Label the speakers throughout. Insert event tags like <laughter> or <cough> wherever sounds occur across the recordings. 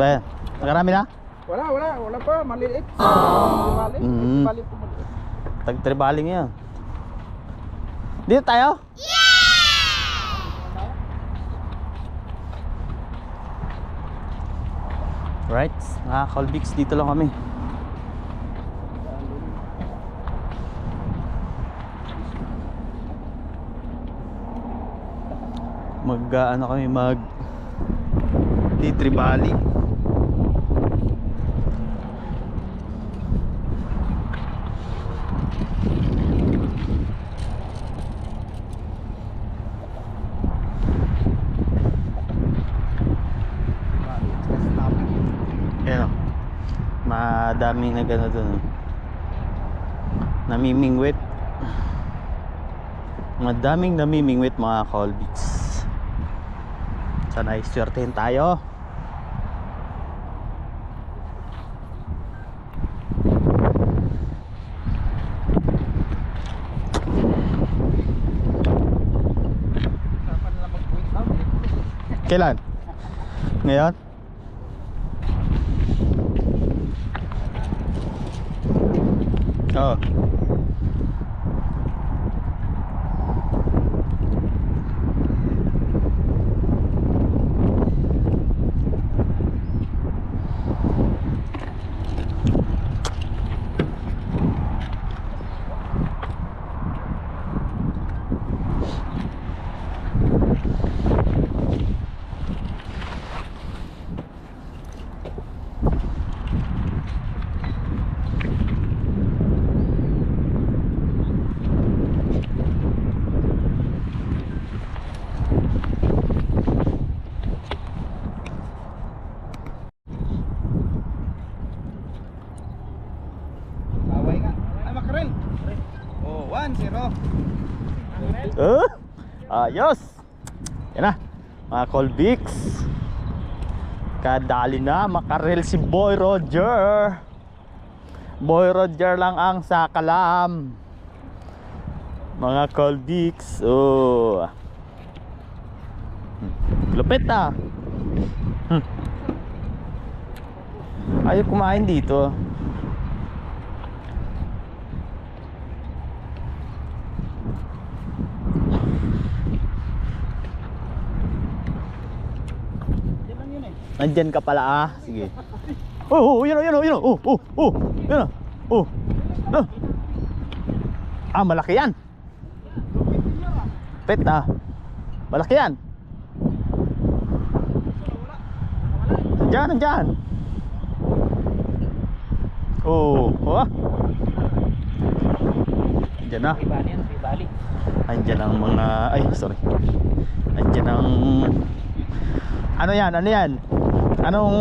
Speaker 1: Ba, nakarami na?
Speaker 2: Wala, wala, wala pa, maliit. Bali,
Speaker 1: Mm.
Speaker 2: bali po maliit.
Speaker 1: Tag-tribaling yan. Dito tayo? Right, mga Colbix, dito lang kami. Mag, ah, ano kami, mag Titribali. Yan Madaming na gano dun. oh. Namimingwit. Madaming namimingwit mga Colbits. Sana iswertehin tayo. Kailan? Ngayon? Oo.
Speaker 2: Away nga. Ay, makarel. Oh, 1-0.
Speaker 1: Uh, ayos. Yan na. Mga Colbix. Kadali na. Makarel si Boy Roger. Boy Roger lang ang sakalam. Mga Colbix. Oh. Hmm. Lupit ah. Hmm. Ayaw kumain dito.
Speaker 2: Yan lang yun eh.
Speaker 1: Nandyan ka pala ah. Sige. Oh, oh, yun oh, yun oh, yun oh. Oh, oh, oh. Yun oh. Oh. Ah. Ah, malaki yan. Pet ah. Malaki yan. Nandyan, nandyan. Oh, oh. ah. Nandyan na.
Speaker 2: Ibali yan, ibali.
Speaker 1: Andyan ang mga ay sorry. Andyan ang ano yan? Ano yan? Anong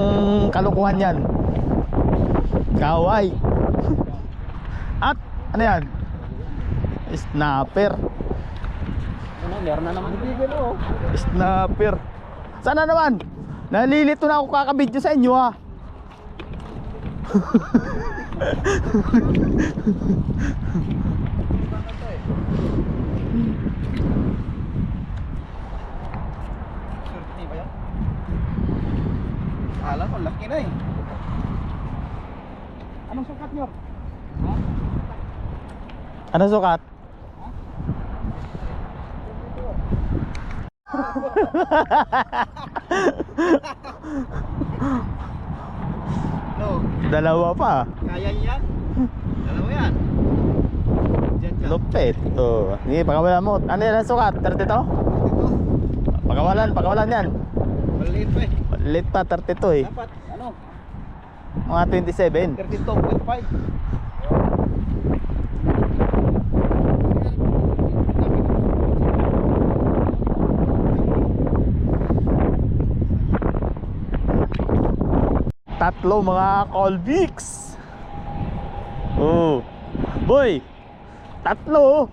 Speaker 1: kalukuhan yan? Kaway. <laughs> At ano yan? Snapper.
Speaker 2: Ano, meron na naman.
Speaker 1: Snapper. Sana naman? Nalilito na ako kakabidyo sa inyo ha. <laughs>
Speaker 2: Surti ba yan? Alam ko, laki na eh. Anong sukat nyo? Ha?
Speaker 1: Ano sukat?
Speaker 2: No,
Speaker 1: Dalawa pa.
Speaker 2: kaya yan? Dalawa yan.
Speaker 1: Lupit. Oh, sige, pakawalan mo. Ano yan ang sukat? 32?
Speaker 2: Ito,
Speaker 1: Pakawalan, pakawalan yan.
Speaker 2: maliit pa eh.
Speaker 1: Late pa 32 eh.
Speaker 2: Dapat, ano,
Speaker 1: Mga 27.
Speaker 2: 32.5.
Speaker 1: Tatlo mga Colvix. Oh. Boy. Tatlo.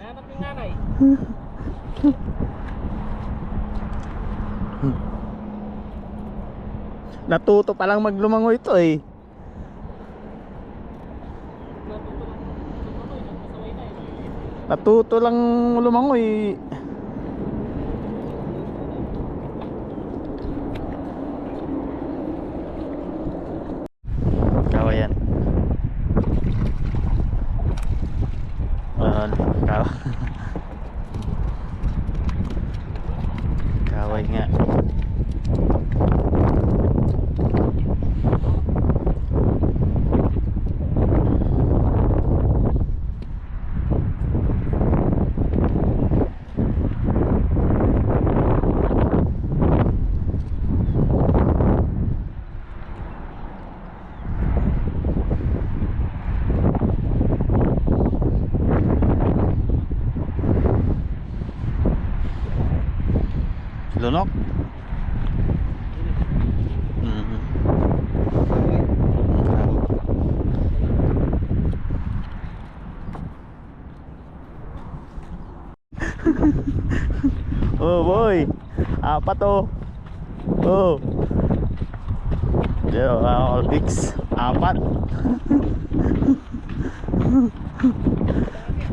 Speaker 2: Nanap <laughs> Hmm.
Speaker 1: Natuto pa lang maglumango ito eh. Natuto lang lumango eh. kawayan uh, kaw <laughs> nga. Lunok? Mhm. <laughs> oh boy, apat oh. Oh. Yo, uh, all fix. Apat. <laughs>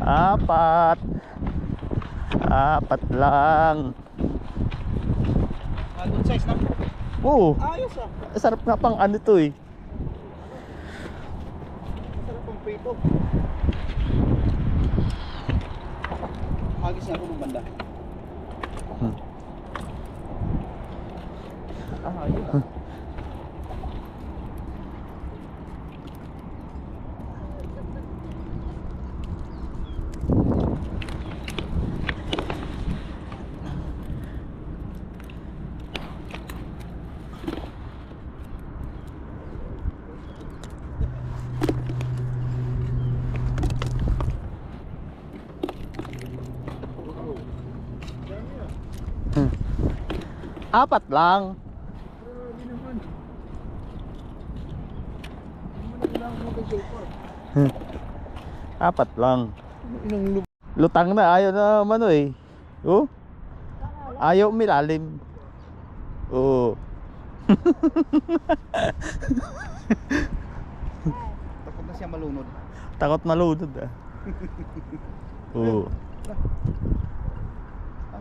Speaker 1: apat. Apat lang.
Speaker 2: Ah, good size na.
Speaker 1: Oo.
Speaker 2: Ayos ah.
Speaker 1: Sarap nga pang ano to eh.
Speaker 2: Sarap ang prito. Hagis niya ako ng banda.
Speaker 1: Hmm.
Speaker 2: Ah, ayun ah.
Speaker 1: Apat lang.
Speaker 2: Grabe naman. Hindi mo na kailangan mo
Speaker 1: Apat lang.
Speaker 2: Inang lub...
Speaker 1: Lutang na ayaw na mano eh. Oh. Ayaw umilalim. Oo.
Speaker 2: Takot na siya malunod.
Speaker 1: Takot malunod ah. <laughs> Oo.
Speaker 2: Ang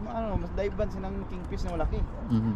Speaker 2: ano, mas daiban sinang kingfish na malaki.
Speaker 1: Mhm.